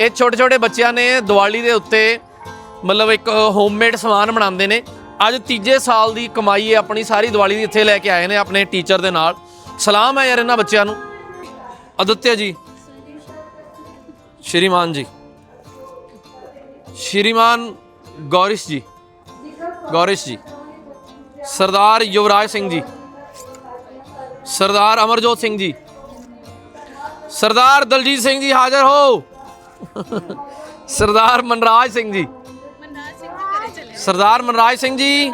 ਇਹ ਛੋਟੇ ਛੋਟੇ ਬੱਚਿਆਂ ਨੇ ਦੀਵਾਲੀ ਦੇ ਉੱਤੇ ਮਤਲਬ ਇੱਕ ਹੋਮਮੇਡ ਸਮਾਨ ਬਣਾਉਂਦੇ ਨੇ। ਅੱਜ ਤੀਜੇ ਸਾਲ ਦੀ ਕਮਾਈ ਹੈ ਆਪਣੀ, ਸਾਰੀ ਦੀਵਾਲੀ ਦੀ ਇੱਥੇ ਲੈ ਕੇ ਆਏ ਨੇ ਆਪਣੇ ਟੀਚਰ ਦੇ ਨਾਲ। ਸਲਾਮ ਹੈ ਯਾਰ ਇਹਨਾਂ ਬੱਚਿਆਂ ਨੂੰ। ਅਦਿੱਤਿਆ ਜੀ। ਸ਼੍ਰੀਮਾਨ ਜੀ। ਸ਼੍ਰੀਮਾਨ ਗੌਰਿਸ਼ ਜੀ। ਗੌਰਿਸ਼ ਜੀ। ਸਰਦਾਰ ਯੁਵਰਾਜ ਸਿੰਘ ਜੀ। ਸਰਦਾਰ ਅਮਰਜੋਤ ਸਿੰਘ ਜੀ। ਸਰਦਾਰ ਦਲਜੀਤ ਸਿੰਘ ਜੀ ਹਾਜ਼ਰ ਹੋ। सरदार मनराज सिंह जी। सरदार मनराज सिंह जी।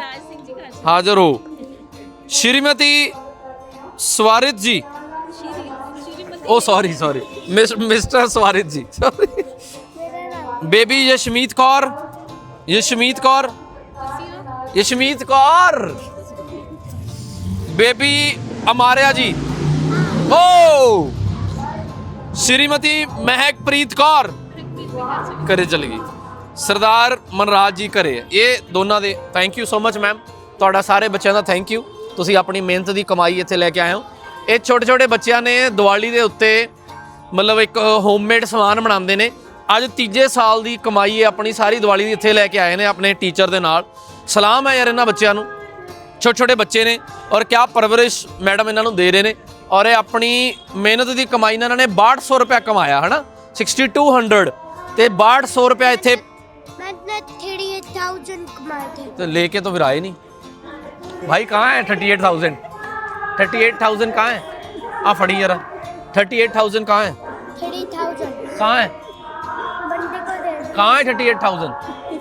हाजिर हो। Shrimati Swarit ji. Oh sorry sorry mister Swarit ji sorry baby Yashmeet Kaur. Yashmeet Kaur. Yashmeet Kaur. Baby Amaria ji. Oh! Shrimati Mehakpreet Kaur. ਘਰੇ ਚਲੀ ਗਈ। ਸਰਦਾਰ ਮਨਰਾਜ ਜੀ ਘਰੇ ਇਹ ਦੋਨਾਂ ਦੇ thank you so much ma'am ਤੁਹਾਡਾ ਸਾਰੇ ਬੱਚਿਆਂ ਦਾ ਥੈਂਕ ਯੂ ਤੁਸੀਂ ਆਪਣੀ ਮਿਹਨਤ ਦੀ ਕਮਾਈ ਇੱਥੇ ਲੈ ਕੇ ਆਏ ਹੋ। ਇਹ ਛੋਟੇ ਛੋਟੇ ਬੱਚਿਆਂ ਨੇ ਦੀਵਾਲੀ ਦੇ ਉੱਤੇ ਮਤਲਬ ਇੱਕ ਹੋਮਮੇਡ ਸਮਾਨ ਬਣਾਉਂਦੇ ਨੇ। ਅੱਜ ਤੀਜੇ ਸਾਲ ਦੀ ਕਮਾਈ ਇਹ ਆਪਣੀ ਸਾਰੀ ਦੀਵਾਲੀ ਦੀ ਇੱਥੇ ਲੈ ਕੇ ਆਏ ਨੇ ਆਪਣੇ ਟੀਚਰ ਦੇ ਨਾਲ। ਸਲਾਮ ਹੈ ਯਾਰ ਇਹਨਾਂ ਬੱਚਿਆਂ ਨੂੰ। ਛੋਟੇ ਛੋਟੇ ਬੱਚੇ ਨੇ ਔਰ ਕਿਆ ਪਰਵਰਿਸ਼ ਮੈਡਮ ਇਹਨਾਂ ਨੂੰ ਦੇ ਰਹੇ ਨੇ। ਔਰ ਇਹ ਆਪਣੀ ਮਿਹਨਤ ਦੀ ਕਮਾਈ ਨਾਲ ਇਹਨਾਂ ਨੇ 6200 ਰੁਪਏ ਕਮਾਇਆ, ਹਨਾ? 6200 ਤੇ 6200 ਰੁਪਏ ਇੱਥੇ मैंने थ्री थाउजेंड कमाए थे तो लेके तो फिर आए नहीं भाई कहाँ है thirty eight thousand thirty eight thousand कहाँ है आ फड़ी जरा थर्टी एट थाउजेंड कहाँ है थ्री थाउजेंड कहाँ है बंदे को दे कहाँ है थर्टी एट थाउजेंड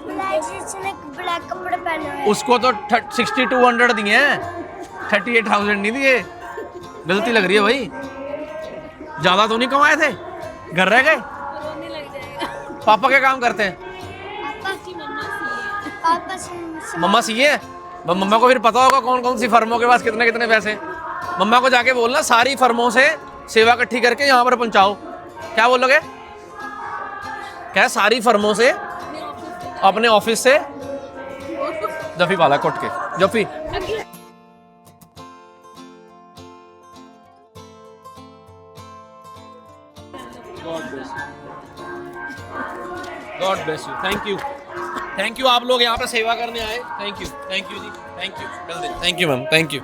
ब्लैक जिसने ब्लैक कपड़े पहने हुए हैं। उसको तो सिक्सटी टू हंड्रेड दिए हैं थर्टी एट थाउजेंड नहीं दिए गलती लग रही है भाई ज़्यादा तो नहीं कमाए थे घर रह गए रोने लग जाएगा पापा क्या काम करते हैं? मम्मा सी पापा से- से- मम्मा है? मम्मा को फिर पता होगा कौन कौन सी फर्मों के पास कितने कितने पैसे मम्मा को जाके बोलना सारी फर्मों से सेवा इकट्ठी करके यहाँ पर पहुंचाओ। क्या बोलोगे? क्या सारी फर्मों से? अपने ऑफ़िस से? जफी वाला कोट के। जफी। God bless you thank you thank you आप लोग यहाँ पर सेवा करने आए. Thank you thank you ji. Thank you thank you ma'am thank you